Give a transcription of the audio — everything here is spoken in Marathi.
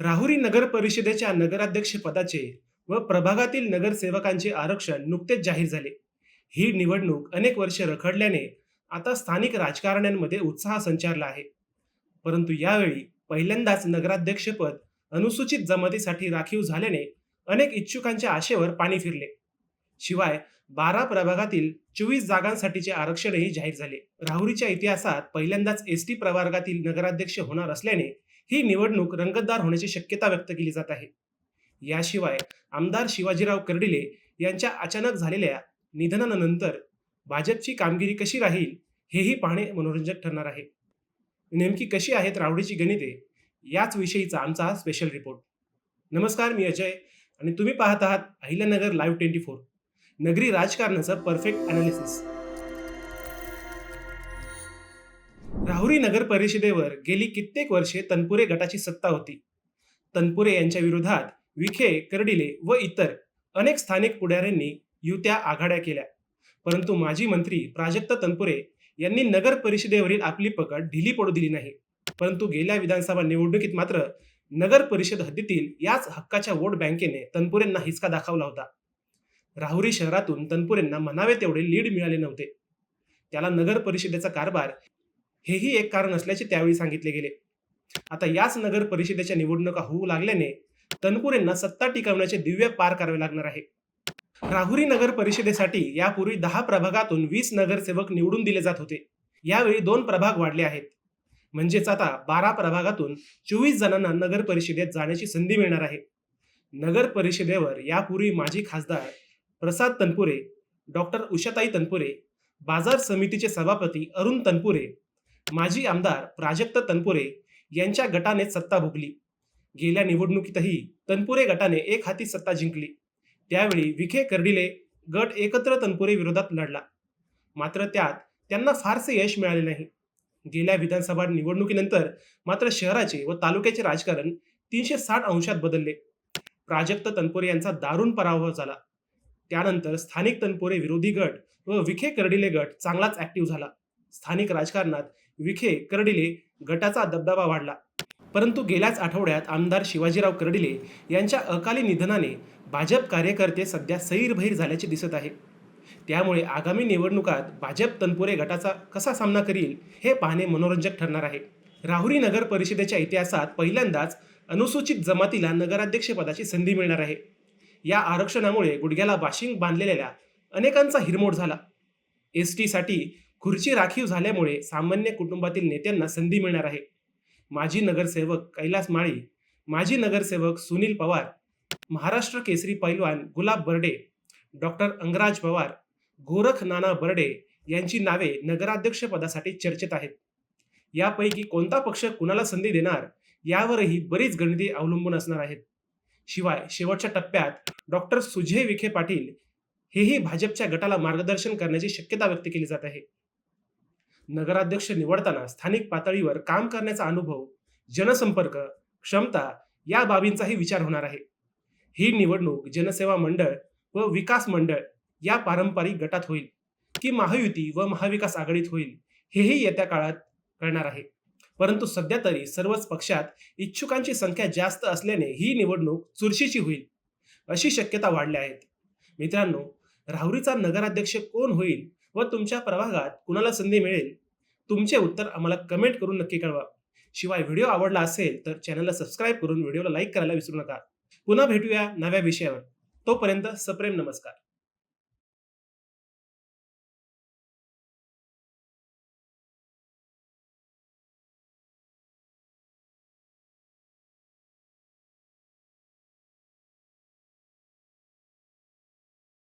राहुरी नगर परिषदेच्या नगराध्यक्षपदाचे व प्रभागातील नगरसेवकांचे आरक्षण नुकतेच जाहीर झाले. ही निवडणूक अनेक वर्षे रखडल्याने आता स्थानिक राजकारण्यांमध्ये उत्साह संचारला आहे. परंतु यावेळी पहिल्यांदाच नगराध्यक्षपद अनुसूचित जमातीसाठी राखीव झाल्याने अनेक इच्छुकांच्या आशेवर पाणी फिरले. शिवाय बारा प्रभागातील चोवीस जागांसाठीचे आरक्षणही जाहीर झाले. राहुरीच्या इतिहासात पहिल्यांदाच एस टी प्रवर्गातील नगराध्यक्ष होणार असल्याने ही निवडणूक रंगतदार होण्याची शक्यता व्यक्त केली जात आहे. याशिवाय आमदार शिवाजीराव कर्डिले यांच्या अचानक झालेल्या निधनानंतर भाजपची कामगिरी कशी राहील हेही पाहणे मनोरंजक ठरणार आहे. नेमकी कशी आहेत रावडीची गणिते याच विषयीचा आमचा हा स्पेशल रिपोर्ट नमस्कार मी अजय आणि तुम्ही पाहत आहात अहिल्यानगर लाईव्ह ट्वेंटी फोर नगरी राजकारणाचं परफेक्ट अनालिसिस राहुरी नगर परिषदेवर गेली कित्येक वर्षे तनपुरे गटाची सत्ता होती. तनपुरे यांच्या विरोधात विखे कर्डिले व इतर अनेक स्थानिक पुढाऱ्यांनी युत्या आघाड्या केल्या. परंतु माजी मंत्री प्राजक्त तनपुरे यांनी नगर परिषदेवरील आपली पकड ढिली पडू दिली नाही. परंतु गेल्या विधानसभा निवडणुकीत मात्र नगर परिषद हद्दीतील याच हक्काच्या वोट बँकेने तनपुरेंना हिसका दाखवला होता. राहुरी शहरातून तनपुरेंना म्हणावे तेवढे लीड मिळाले नव्हते. त्याला नगर परिषदेचा कारभार हेही एक कारण असल्याचे त्यावेळी सांगितले गेले. आता याच नगर परिषदेच्या निवडणुका होऊ लागल्याने तनपुरेंना सत्ता टिकवण्याचे दिव्य पार करावे लागणार आहे. राहुरी नगर परिषदेसाठी यापूर्वी दहा प्रभागातून वीस नगरसेवक निवडून दिले जात होते. यावेळी दोन प्रभाग वाढले आहेत. म्हणजेच आता बारा प्रभागातून चोवीस जणांना नगर परिषदेत जाण्याची संधी मिळणार आहे. नगर परिषदेवर यापूर्वी माजी खासदार प्रसाद तनपुरे डॉक्टर उषाताई तनपुरे बाजार समितीचे सभापती अरुण तनपुरे माजी आमदार प्राजक्त तनपुरे यांच्या गटाने सत्ता भोगली. गेल्या निवडणुकीतही तनपुरे गटाने एक हाती सत्ता जिंकली. त्यावेळी विखे कर्डिले गट एकत्र तनपुरे विरोधात लढला. मात्र त्यात त्यांना फारसे यश मिळाले नाही. गेल्या विधानसभा निवडणुकीनंतर मात्र शहराचे व तालुक्याचे राजकारण तीनशे साठ अंशात बदलले. प्राजक्त तनपुरे यांचा दारुण पराभव झाला. त्यानंतर स्थानिक तनपुरे विरोधी गट व विखे कर्डिले गट चांगलाच ऍक्टिव्ह झाला. स्थानिक राजकारणात विखे कर्डिले गटाचा दबदबा वाढला. परंतु गेल्याच आठवड्यात आमदार शिवाजीराव कर्डिले यांच्या अकाली निधनाने भाजप कार्यकर्ते सध्या सैरभैर झाल्याचे दिसत आहे. त्यामुळे आगामी निवडणुकात भाजप तनपुरे गटाचा कसा सामना करील हे पाहणे मनोरंजक ठरणार आहे. राहुरी नगर परिषदेच्या इतिहासात पहिल्यांदाच अनुसूचित जमातीला नगराध्यक्षपदाची संधी मिळणार आहे. या आरक्षणामुळे गुडघ्याला बाशिंग बांधलेल्या अनेकांचा हिरमोड झाला. एस टीसाठी खुर्ची राखीव झाल्यामुळे सामान्य कुटुंबातील नेत्यांना संधी मिळणार आहे. माजी नगरसेवक कैलास माळी माजी नगरसेवक सुनील पवार महाराष्ट्र केसरी पैलवान गुलाब बर्डे डॉक्टर अंगराज पवार गोरख नाना बर्डे यांची नावे नगराध्यक्ष पदासाठी चर्चेत आहेत. यापैकी कोणता पक्ष कुणाला संधी देणार यावरही बरीच गणिते अवलंबून असणार आहेत. शिवाय शेवटच्या टप्प्यात डॉक्टर सुजय विखे पाटील हेही भाजपच्या गटाला मार्गदर्शन करण्याची शक्यता व्यक्त केली जात आहे. नगराध्यक्ष निवडताना स्थानिक पातळीवर काम करण्याचा अनुभव जनसंपर्क क्षमता या बाबींचाही विचार होणार आहे. ही निवडणूक जनसेवा मंडळ व विकास मंडळ या पारंपरिक गटात होईल की महायुती व महाविकास आघाडीत होईल हेही येत्या काळात कळणार आहे. परंतु सध्या तरी सर्वच पक्षात इच्छुकांची संख्या जास्त असल्याने ही निवडणूक चुरशीची होईल अशी शक्यता वाढल्या आहेत. मित्रांनो राहुरीचा नगराध्यक्ष कोण होईल व तुमच्या प्रभागात कुणाला संधी मिळेल? तुमचे उत्तर आम्हाला कमेंट करून नक्की कळवा. शिवाय व्हिडिओ आवडला असेल तर चॅनलला सबस्क्राईब करून व्हिडिओला लाईक करायला विसरू नका. पुन्हा भेटूया नव्या विषयावर. तोपर्यंत सप्रेम नमस्कार.